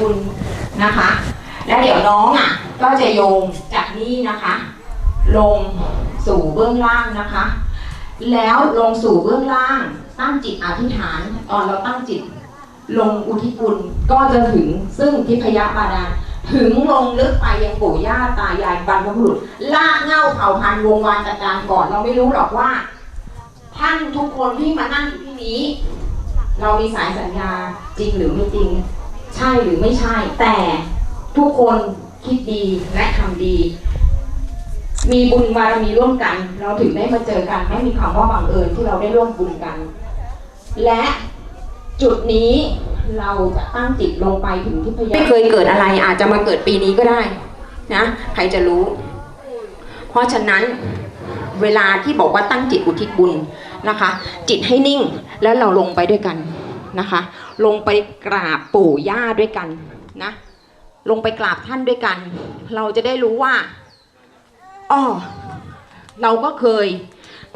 บุญนะคะ แล้วเดี๋ยวน้องอะก็จะโยงจากนี่นะคะ ลงสู่เบื้องล่างนะคะ แล้วลงสู่เบื้องล่าง ตั้งจิตอธิษฐานตอนเราตั้งจิต ลงอุทิศบุญก็จะถึงซึ่งทิพยบาดาลถึงลงลึกไปยังปู่ย่าตายายบรรพบุรุษลากเง้าเผ่าพันธุ์วงวานตะการก่อนเราไม่รู้หรอกว่า ท่านทุกคนที่มานั่งอยู่ที่นี้ เรามีสายสัญญาจริงหรือไม่จริง ใช่หรือไม่ใช่ แต่ทุกคนคิดดีและทำดี มีบุญบารมีร่วมกัน เราถึงได้มาเจอกันไม่มีคำว่าบังเอิญที่เราได้ร่วมบุญกัน และจุดนี้เราจะตั้งจิตลงไปถึงที่พยาไม่เคยเกิดอะไรอาจจะมาเกิดปีนี้ก็ได้นะ ใครจะรู้ เพราะฉะนั้นเวลาที่บอกว่าตั้งจิตอุทิศบุญนะคะ จิตให้นิ่งแล้วเราลงไปด้วยกันนะคะ ลงไปกราบปู่ย่าด้วยกันนะ ลงไปกราบท่านด้วยกัน เราจะได้รู้ว่าอ๋อเราก็เคย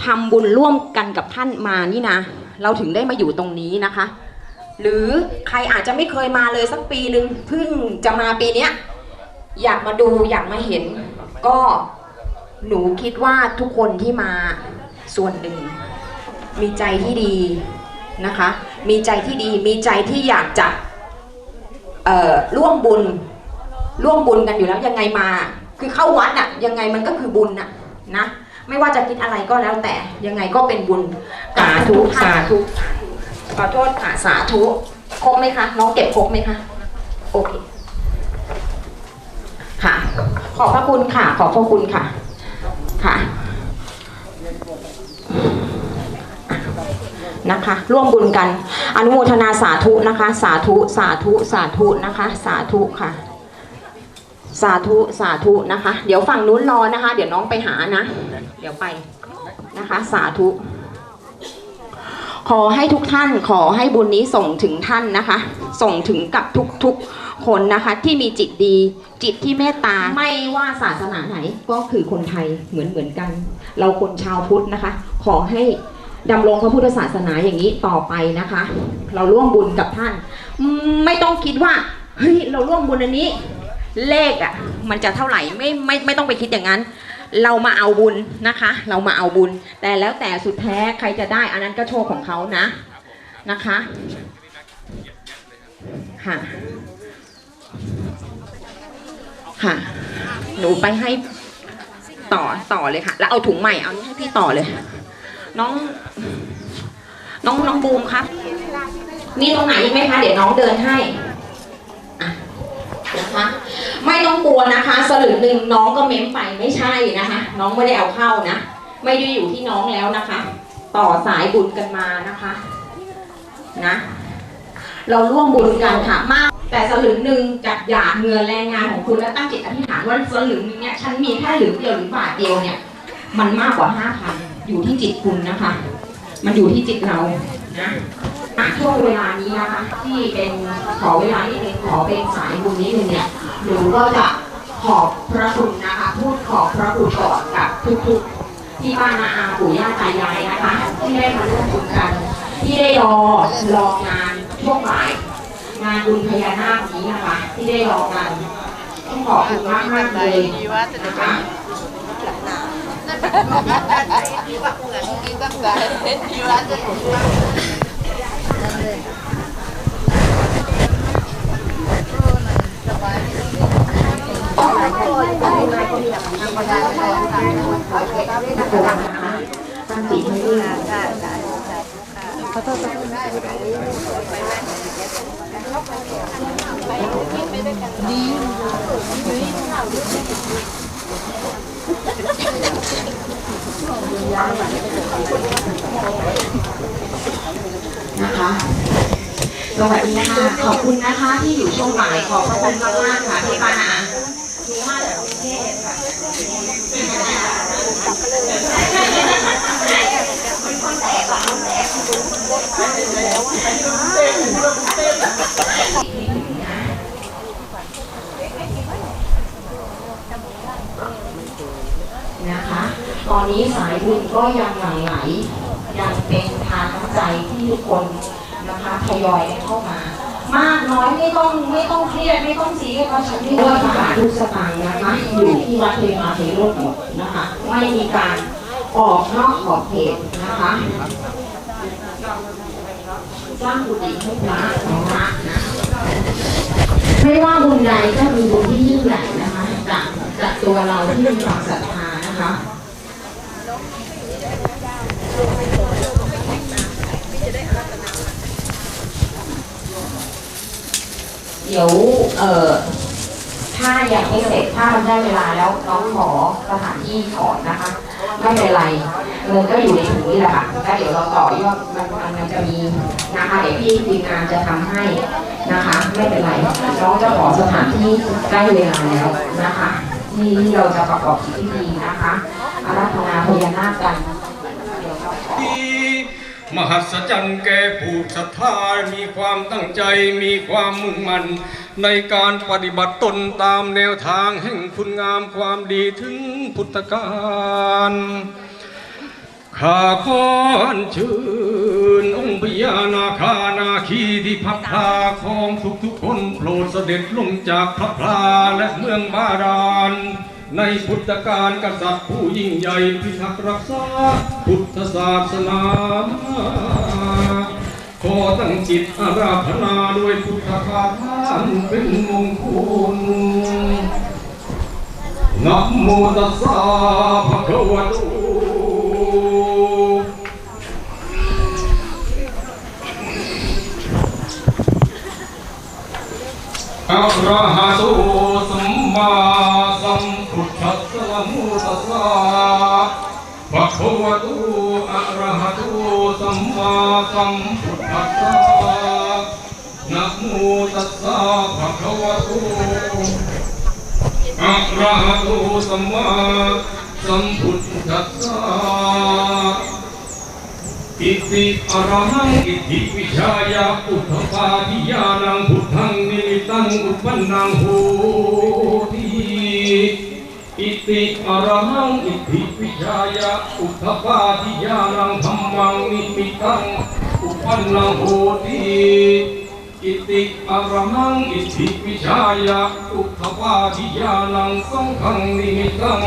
ทำบุญร่วมกันกับท่านมานี่นะ เราถึงได้มาอยู่ตรงนี้นะคะ หรือใครอาจจะไม่เคยมาเลยสักปีหนึ่งเพิ่งจะมาปีเนี้ยอยากมาดูอยากมาเห็น ก็หนูคิดว่าทุกคนที่มาส่วนหนึ่ง มีใจที่ดี นะคะ มีใจที่ดี มีใจที่อยากจะเอ่อร่วมบุญ ร่วมบุญกันอยู่แล้วยังไงมา คือเข้าวัดอะยังไงมันก็คือบุญอะนะ ไม่ว่าจะคิดอะไรก็แล้วแต่ยังไงก็เป็นบุญสาธุสาธุขอโทษค่ะสาธุครบไหมคะ น้องเก็บครบไหมคะ โอเค ค่ะ ขอบพระคุณค่ะ ขอบพระคุณค่ะ ค่ะ นะคะ ร่วมบุญกัน อนุโมทนาสาธุนะคะ สาธุสาธุสาธุนะคะ สาธุค่ะ สาธุสาธุนะคะ เดี๋ยวฝั่งนู้นรอนะคะ เดี๋ยวน้องไปหานะ เดี๋ยวไปนะคะ สาธุ ขอให้ทุกท่านขอให้บุญนี้ส่งถึงท่านนะคะ ส่งถึงกับทุกๆคนนะคะ ที่มีจิตดีจิตที่เมตตาไม่ว่าศาสนาไหนก็คือคนไทยเหมือนเหมือนกัน เราคนชาวพุทธนะคะ ขอให้ ดำรงพระพุทธศาสนาอย่างนี้ต่อไปนะคะ เราร่วมบุญกับท่าน ไม่ต้องคิดว่าเฮ้ยเราร่วมบุญอันนี้ เลขอะ มันจะเท่าไหร่ไม่ไม่ไม่ต้องไปคิดอย่างนั้น เรามาเอาบุญนะคะ เรามาเอาบุญ แต่แล้วแต่สุดแท้ใครจะได้อันนั้นก็โชคของเขานะนะคะค่ะค่ะ หนูไปให้ต่อต่อเลยค่ะ แล้วเอาถุงใหม่เอานี้ให้พี่ต่อเลย น้อง น้องน้องบูมครับ มีตรงไหนอีกไหมคะ เดี๋ยวน้องเดินให้นะคะไม่ต้องกลัวนะคะ สลึงหนึ่งน้องก็เม้มไปไม่ใช่นะคะ น้องไม่ได้เอาเข้านะ ไม่ได้อยู่ที่น้องแล้วนะคะ ต่อสายบุญกันมานะคะนะ เราร่วมบุญกันค่ะมาก แต่สลึงหนึ่งจากหยาดเหงื่อแรงงานของคุณและตั้งจิตอธิษฐานว่าสลึงนึงเนี่ยฉันมีแค่หลึงเดียวหรือบาทเดียวเนี่ย มันมากกว่าห้าพัน อยู่ที่จิตคุณนะคะ มันอยู่ที่จิตเรานะอะช่วงเวลานี้นะคะที่เป็นขอเวลาที่เป็นขอเป็นสายบุญนี้นึงเนี่ยหนูก็จะขอบพระคุณนะคะ พูดขอบพระคุณก่อนกับทุกๆ ที่บ้านนาอาปู่ย่าตายายนะคะ ที่ได้มาร่วมบุญกัน ที่ได้รอรองานช่วงบ่าย งานบุญพญานาคนี้นะคะ ที่ได้รอกันต้องขอบคุณมากมากเลยนะคะ ตั้งจิตให้ดี นะคะสวัสดีค่ะ ขอบคุณนะคะที่อยู่ช่วงบ่ายขอบพระคุณมากมากค่ะที่ปานาหนูมาจากกรุงเทพค่ะนะคะ ตอนนี้สายบุญก็ยังหลั่งไหลยังเป็นทานน้ำใจที่ทุกคนนะคะทยอยเข้ามามากน้อยไม่ต้องไม่ต้องเครียดไม่ต้องซีเรียสเพราะฉันไม่ว่าสถานทุกสตางค์นะคะอยู่ที่วัดเทมาเทโรดหมดนะคะไม่มีการออกนอกขอบเขตนะคะสร้างกุฏิให้พระของพระนะไม่ว่าบุญใดก็มีบุญที่ยิ่งใหญ่นะคะจากจากตัวเราที่มีความศรัทธานะคะ เดี๋ยวเอ่อถ้ายังไม่เสร็จถ้ามันได้เวลาแล้วน้องขอสถานที่ก่อนนะคะ ไม่เป็นไรเงินก็อยู่ในถุงนี่แหละค่ะแล้วเดี๋ยวเราต่อยอดมันมันมันจะมีนะคะเดี๋ยวพี่ทีมงานจะทำให้นะคะ ไม่เป็นไรน้องจะขอสถานที่ใกล้เวลาแล้วนะคะที่เราจะประกอบพิธีนะคะอาราธนาพญานาคกันเดี๋ยวเราขอ มหัศจรรย์แก่ผู้ศรัทธามีความตั้งใจมีความมุ่งมั่นในการปฏิบัติตนตามแนวทางแห่งคุณงามความดีถึงพุทธกาลข้าขอเชิญองค์พญานาคานาคีที่พัดพาของทุกทุกคนโปรดเสด็จลงจากพระพลาและเมืองบาดาล ในพุทธกาลกษัตริย์ผู้ยิ่งใหญ่พิทักษ์รักษา พุทธศาสนา ขอตั้งจิตอาราธนาด้วยพุทธคาถานเป็นมงคลนะโมตัสสะภะคะวะโตอะระหะโตสัมมา มตัสสะภะคะวะโตอะระหะโตสัมมาสัมพุทธัสสะนะโมตัสสะภะคะวะโตอะระหะโตสัมมาสัมพุทธัสสะอิติอะระหังอิติวิชายาอุทธปาทิยานังพุทธังนิมิตังอุปนังโหติ อิติอรหังอิติวิชายาอุทปาทิยานังธัมมังนิมิตังอุปนนังโหติอิติอรหังอิติวิชายะอุทปาทิยานังสังฆังนิมิตัง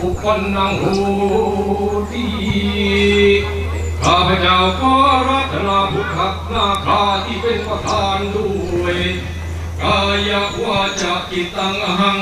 อุปนนังโหติข้าพเจ้าขอรัตนาพุทธนาคาที่เป็นประธานด้วยกายวาจาจิตังหัง